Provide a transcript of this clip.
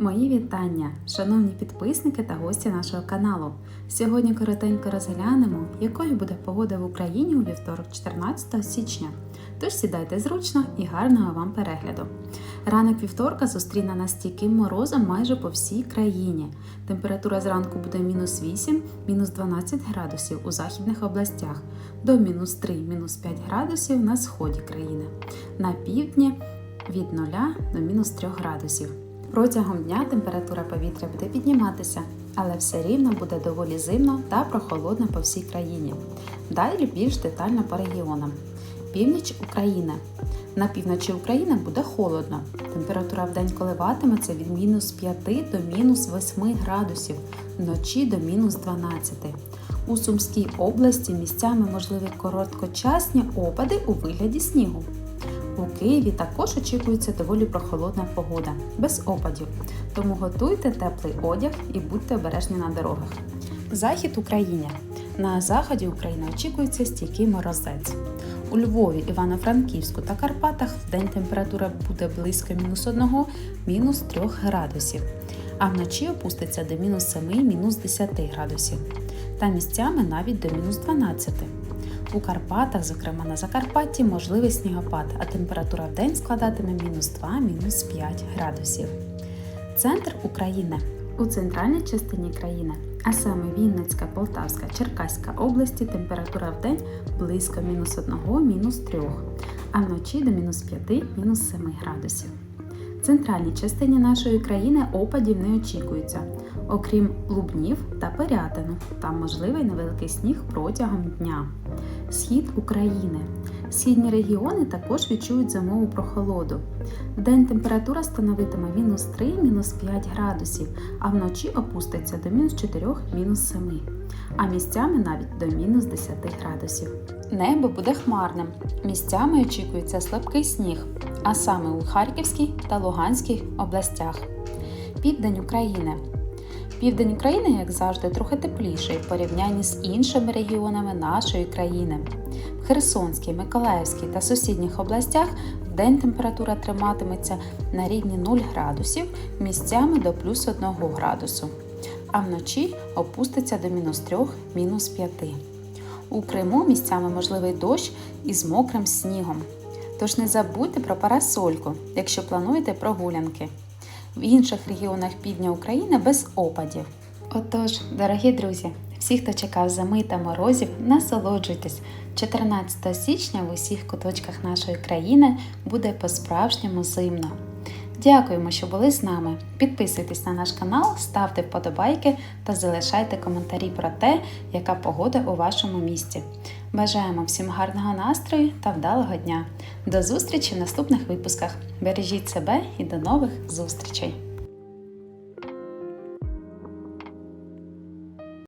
Мої вітання, шановні підписники та гості нашого каналу. Сьогодні коротенько розглянемо, якою буде погода в Україні у вівторок, 14 січня. Тож сідайте зручно і гарного вам перегляду. Ранок вівторка зустріне нас стійким морозом майже по всій країні. Температура зранку буде мінус 8, мінус 12 градусів у західних областях, до мінус 3, мінус 5 градусів на сході країни. На півдні від 0 до мінус 3 градусів. Протягом дня температура повітря буде підніматися, але все рівно буде доволі зимно та прохолодно по всій країні. Далі більш детально по регіонам. Північ України. На півночі України буде холодно. Температура в день коливатиметься від мінус 5 до мінус 8 градусів, вночі до мінус 12. У Сумській області місцями можливі короткочасні опади у вигляді снігу. У Києві також очікується доволі прохолодна погода, без опадів, тому готуйте теплий одяг і будьте обережні на дорогах. Захід України. На заході України очікується стійкий морозець. У Львові, Івано-Франківську та Карпатах в день температура буде близько мінус 1, мінус 3 градусів, а вночі опуститься до мінус 7, мінус 10 градусів, та місцями навіть до мінус 12. У Карпатах, зокрема на Закарпатті, можливий снігопад, а температура в день складатиме мінус 2, мінус 5 градусів. Центр України у центральній частині країни, а саме Вінницька, Полтавська, Черкаська області, температура в день близько мінус 1, мінус 3, а вночі до мінус 5, мінус 7 градусів. В центральній частині нашої країни опадів не очікується, окрім лубнів та Пирятину. Там можливий невеликий сніг протягом дня. Схід України. Східні регіони також відчують зимову прохолоду. Вдень температура становитиме мінус 3, мінус 5 градусів, а вночі опуститься до мінус 4, мінус 7, а місцями навіть до мінус 10 градусів. Небо буде хмарним. Місцями очікується слабкий сніг, а саме у Харківській та Луганській областях. Південь України. Південь України, як завжди, трохи тепліший в порівнянні з іншими регіонами нашої країни. В Херсонській, Миколаївській та сусідніх областях в день температура триматиметься на рівні 0 градусів, місцями до плюс 1 градусу, а вночі опуститься до мінус 3, мінус 5. У Криму місцями можливий дощ із мокрим снігом. Тож не забудьте про парасольку, якщо плануєте прогулянки. В інших регіонах півдня України без опадів. Отож, дорогі друзі, всі, хто чекав зими та морозів, насолоджуйтесь. 14 січня в усіх куточках нашої країни буде по-справжньому зимно. Дякуємо, що були з нами. Підписуйтесь на наш канал, ставте вподобайки та залишайте коментарі про те, яка погода у вашому місті. Бажаємо всім гарного настрою та вдалого дня. До зустрічі в наступних випусках. Бережіть себе і до нових зустрічей!